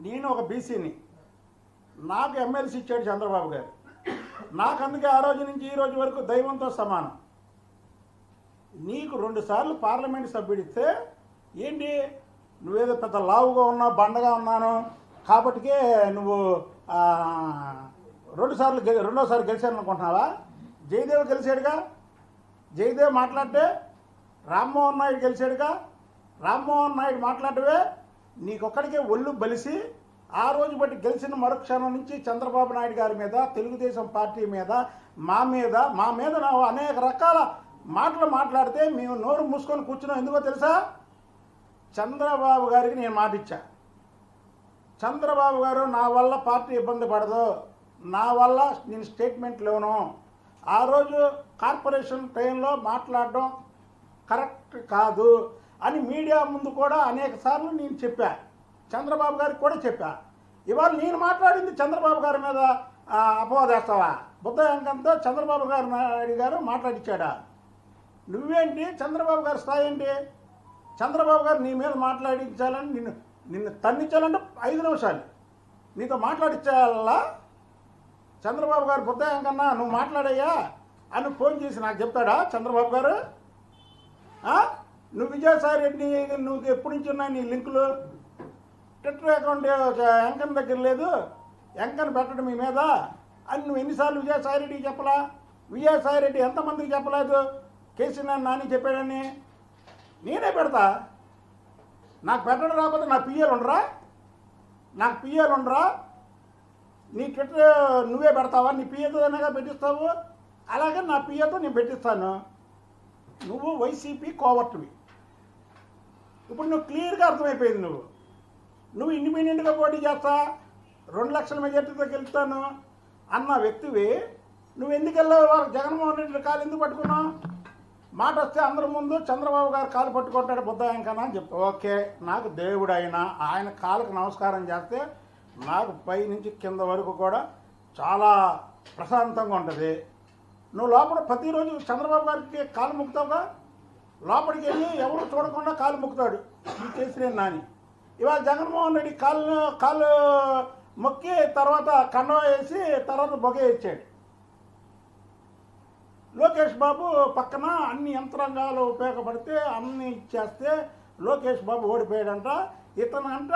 నేను ఒక బీసీని. నాకు ఎమ్మెల్సీ ఇచ్చాడు చంద్రబాబు గారు. నాకు అందుకే ఆ రోజు నుంచి ఈ రోజు వరకు దైవంతో సమానం. నీకు రెండు సార్లు పార్లమెంట్ సభ్యుడిస్తే ఏంటి? నువ్వేదో పెద్ద లావుగా ఉన్నావు బండగా ఉన్నాను. కాబట్టికే నువ్వు రెండుసార్లు రెండు గె- రెండోసారి గెలిచాను అనుకుంటున్నావా జయదేవ్ గెలిచాడుగా? జయదేవ్ మాట్లాడితే రామ్మోహన్ నాయుడు గెలిచాడుగా? రామ్మోహన్ నాయుడు మాట్లాడవే నీకొక్కడికే ఒళ్ళు బలిసి ఆ రోజు బట్టి గెలిచిన మరుక్షణం నుంచి చంద్రబాబు నాయుడు గారి మీద తెలుగుదేశం పార్టీ మీద మా మీద మా మీద అనేక రకాల మాటలు మాట్లాడితే మేము నోరు మూసుకొని కూర్చున్నాం. ఎందుకో తెలుసా? చంద్రబాబు గారికి నేను మాట ఇచ్చా. చంద్రబాబు గారు నా వల్ల పార్టీ ఇబ్బంది పడదు. నా వల్ల నేను స్టేట్మెంట్ లేను. ఆ రోజు కార్పొరేషన్ టైంలో మాట్లాడడం కరెక్ట్ కాదు. అని మీడియా ముందు కూడా అనేక సార్లు నేను చెప్పా. చంద్రబాబు గారికి కూడా చెప్పా. ఇవాళ నేను మాట్లాడింది చంద్రబాబు గారి మీద అపవాదేస్తావా బుద్ధయంకంతో చంద్రబాబు గారు నాయుడు గారు మాట్లాడిచ్చాడా? నువ్వేంటి? చంద్రబాబు గారి స్థాయి ఏంటి? చంద్రబాబు గారు నీ మీద మాట్లాడించాలని నిన్ను నిన్ను తన్నించాలంటే ఐదు నిమిషాలు. నీతో మాట్లాడించాలా చంద్రబాబు గారు బుద్ధ కన్నా నువ్వు మాట్లాడయ్యా అని ఫోన్ చేసి నాకు చెప్తాడా చంద్రబాబు గారు? ఆ? నువ్వు విజయసాయి రెడ్డి నువ్వు ఎప్పటి నుంచి ఉన్నాయి నీ లింకులు ట్విట్టర్ అకౌంట్ ఎంకన్ దగ్గర లేదు. ఎంకన్ పెట్టడం మీ మీద. అని నువ్వు ఎన్నిసార్లు విజయసాయి రెడ్డికి చెప్పలా? విజయసాయి రెడ్డి ఎంతమందికి చెప్పలేదు? కేసీఆర్ నాని చెప్పాడని. నేనే పెడతా. నాకు పెట్టడం రాకపోతే నా పిఎలు ఉండరా? నాకు పిఎలు ఉండరా? నీ ట్విట్టర్ నువ్వే పెడతావా? నీ పిఏతోనేగా పెట్టిస్తావు? అలాగే నా పిఏతో నేను పెట్టిస్తాను. నువ్వు వైసీపీ కోవర్టువి. ఇప్పుడు నువ్వు క్లియర్గా అర్థమైపోయింది నువ్వు. నువ్వు ఇండిపెండెంట్గా పోటీ చేస్తా రెండు లక్షల మెజార్టీతో గెలుస్తాను అన్న వ్యక్తివి నువ్వు ఎందుకు వెళ్ళావు? జగన్మోహన్ రెడ్డి కాలు ఎందుకు పట్టుకున్నావు? మాట వస్తే అందరి ముందు చంద్రబాబు గారు కాలు పట్టుకుంటాడు బుద్ధ వెంకన్న అని చెప్తా. ఓకే నాకు దేవుడు అయినా ఆయన కాలుకు నమస్కారం చేస్తే నాకు పై నుంచి కింద వరకు కూడా చాలా ప్రశాంతంగా ఉంటుంది. నువ్వు లోపల ప్రతిరోజు చంద్రబాబు గారికి కాలు ముక్తావుగా లోపలికి వెళ్ళి ఎవరు చూడకుండా కాలు మొక్కుతాడు. ఈ కేసీఆర్ నాని ఇవాళ జగన్మోహన్ రెడ్డి కాళ్ళు కాళ్ళు మొక్కి తర్వాత కండవ వేసి తర్వాత బొగ ఇచ్చాడు లోకేష్ బాబు పక్కన అన్ని యంత్రాంగాలు ఉపయోగపడితే అన్ని ఇచ్చేస్తే లోకేష్ బాబు ఓడిపోయాడంట. ఇతనంట